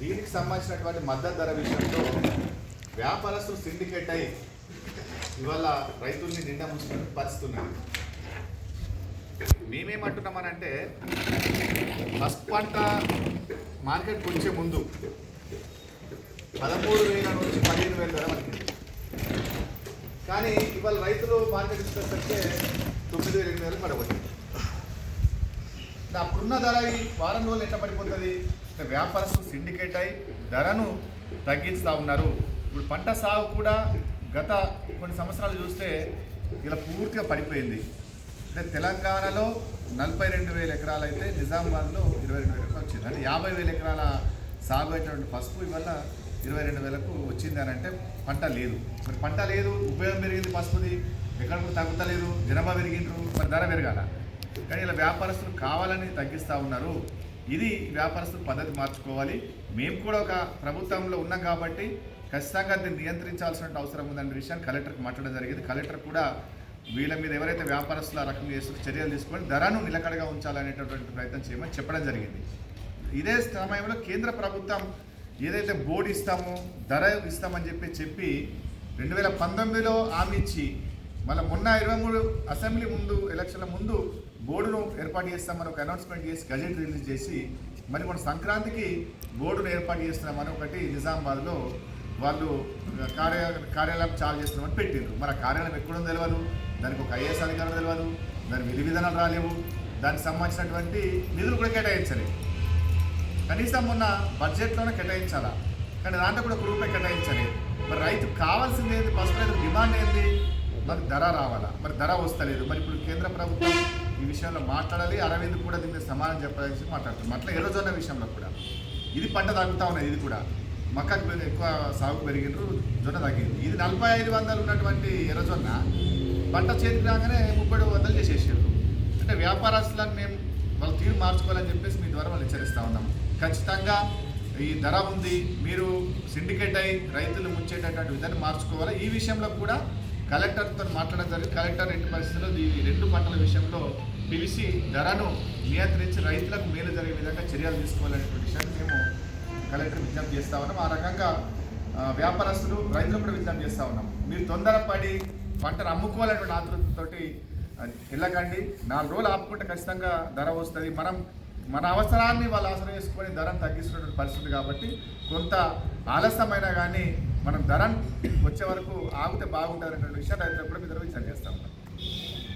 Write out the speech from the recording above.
దీనికి సంబంధించినటువంటి మద్దతు ధర విషయంలో వ్యాపారస్తులు సిండికేట్ అయి ఇవాళ రైతుల్ని నిండా ముంచుకుని పరిస్థితి ఉన్నది మేమేమంటున్నామనంటే ఫస్ట్ పంట మార్కెట్కి వచ్చే ముందు పదమూడు వేల నుంచి పదిహేను వేల ధర పలికింది. కానీ ఇవాళ రైతులు మార్కెట్ ఇచ్చేసరికి తొమ్మిది వేల ఎనిమిది వేలు పడబోతుంది. అప్పుడున్న ధర ఈ వారం రోజులు ఎట్లా పడిపోతుంది? అంటే వ్యాపారస్తులు సిండికేట్ అయి ధరను తగ్గిస్తూ ఉన్నారు. ఇప్పుడు పంట సాగు కూడా గత కొన్ని సంవత్సరాలు చూస్తే ఇలా పూర్తిగా పడిపోయింది. అంటే తెలంగాణలో నలభై రెండు వేల ఎకరాలు అయితే నిజామాబాద్లో ఇరవై రెండు వేల ఎకరాలు వచ్చింది. అంటే యాభై వేల ఎకరాల సాగు అయినటువంటి పసుపు ఇవల్ల ఇరవై రెండు వేలకు వచ్చింది అని అంటే పంట లేదు. మరి పంట లేదు ఉపయోగం పెరిగింది పసుపుది. ఎక్కడ కూడా తగ్గుతలేదు. జనాభా పెరిగిండ్రు. మరి ధర పెరగాల. కానీ ఇలా వ్యాపారస్తులు కావాలని తగ్గిస్తూ ఉన్నారు. ఇది వ్యాపారస్తులు పద్ధతి మార్చుకోవాలి. మేము కూడా ఒక ప్రభుత్వంలో ఉన్నాం కాబట్టి ఖచ్చితంగా దీన్ని నియంత్రించాల్సిన అవసరం ఉందనే విషయాన్ని కలెక్టర్కి మాట్లాడడం జరిగింది. కలెక్టర్ కూడా వీళ్ళ మీద ఎవరైతే వ్యాపారస్తులు ఆ రకంగా చేస్తూ చర్యలు తీసుకొని ధరను నిలకడగా ఉంచాలనేటటువంటి ప్రయత్నం చేయమని చెప్పడం జరిగింది. ఇదే సమయంలో కేంద్ర ప్రభుత్వం ఏదైతే బోర్డు ఇస్తామో ధర ఇస్తామని చెప్పి చెప్పి రెండు వేల పంతొమ్మిదిలో హామీ ఇచ్చి మళ్ళీ మొన్న ఇరవై మూడు అసెంబ్లీ ముందు ఎలక్షన్ల ముందు బోర్డును ఏర్పాటు చేస్తామని ఒక అనౌన్స్మెంట్ చేసి గజెట్ రిలీజ్ చేసి మరి మన సంక్రాంతికి బోర్డును ఏర్పాటు చేస్తున్నామని ఒకటి నిజామాబాద్లో వాళ్ళు కార్య కార్యాలయం చాలు చేస్తున్నామని పెట్టిండ్రు. మరి ఆ కార్యాలయం ఎక్కడో తెలియదు దానికి ఒక ఐఏఎస్ అధికారులు తెలియదు దాని విధి విధానాలు రాలేవు. దానికి సంబంధించినటువంటి నిధులు కూడా కేటాయించాలి కనీసం మొన్న బడ్జెట్లోనే కేటాయించాలా? కానీ దాంట్లో కూడా ఒక రూపాయి కేటాయించలేదు. మరి రైతు కావాల్సింది ఏంది? ఫస్ట్ రైతు డిమాండ్ ఏంది? మరి ధర రావాలా? మరి ధర వస్తలేదు. మరి ఇప్పుడు కేంద్ర ప్రభుత్వం ఈ విషయంలో మాట్లాడాలి. అరవింద్ కూడా దీని మీద సమాధానం చెప్పాలని మాట్లాడుతుంది అట్లా ఎర్రజొన్న విషయంలో కూడా. ఇది పంట తగ్గుతా ఉన్నది ఇది కూడా. మక్కకు ఎక్కువ సాగు పెరిగిండ్రు జొన్న తగ్గింది ఇది నలభై ఐదు వందలు ఉన్నటువంటి ఎర్రజొన్న పంట చేతికి రాగానే ముప్పై వందలు చేసేసారు అంటే వ్యాపారస్తులను మేము వాళ్ళ తీరు మార్చుకోవాలని చెప్పేసి మీ ద్వారా వాళ్ళు హెచ్చరిస్తూ ఉన్నాం. ఖచ్చితంగా ఈ ధర ఉంది. మీరు సిండికేట్ అయి రైతులు ముంచేటటువంటి విధాన్ని మార్చుకోవాలి? ఈ విషయంలో కూడా కలెక్టర్తో మాట్లాడడం జరిగింది. కలెక్టర్ ఎట్టి పరిస్థితుల్లో ఈ రెండు పంటల విషయంలో పిలిచి ధరను నియంత్రించి రైతులకు మేలు జరిగే విధంగా చర్యలు తీసుకోవాలనేటువంటి విషయాన్ని మేము కలెక్టర్ విజ్ఞప్తి చేస్తా ఉన్నాం. ఆ రకంగా వ్యాపారస్తులు రైతులు కూడా విజ్ఞప్తి చేస్తా ఉన్నాం. మీరు తొందరపడి పంటను అమ్ముకోవాలనేటువంటి ఆతృతతోటి వెళ్ళకండి. నాలుగు రోజులు ఆపుకుంటే ఖచ్చితంగా ధర వస్తుంది. మనం మన అవసరాన్ని వాళ్ళు అవసరం చేసుకొని ధరను తగ్గిస్తున్నటువంటి పరిస్థితి కాబట్టి కొంత ఆలస్యమైనా కానీ మనం ధరను వచ్చే వరకు ఆగితే బాగుంటుంది అనేటువంటి విషయాన్ని రైతులకు కూడా మీ దగ్గర చేస్తా. ఉన్నాం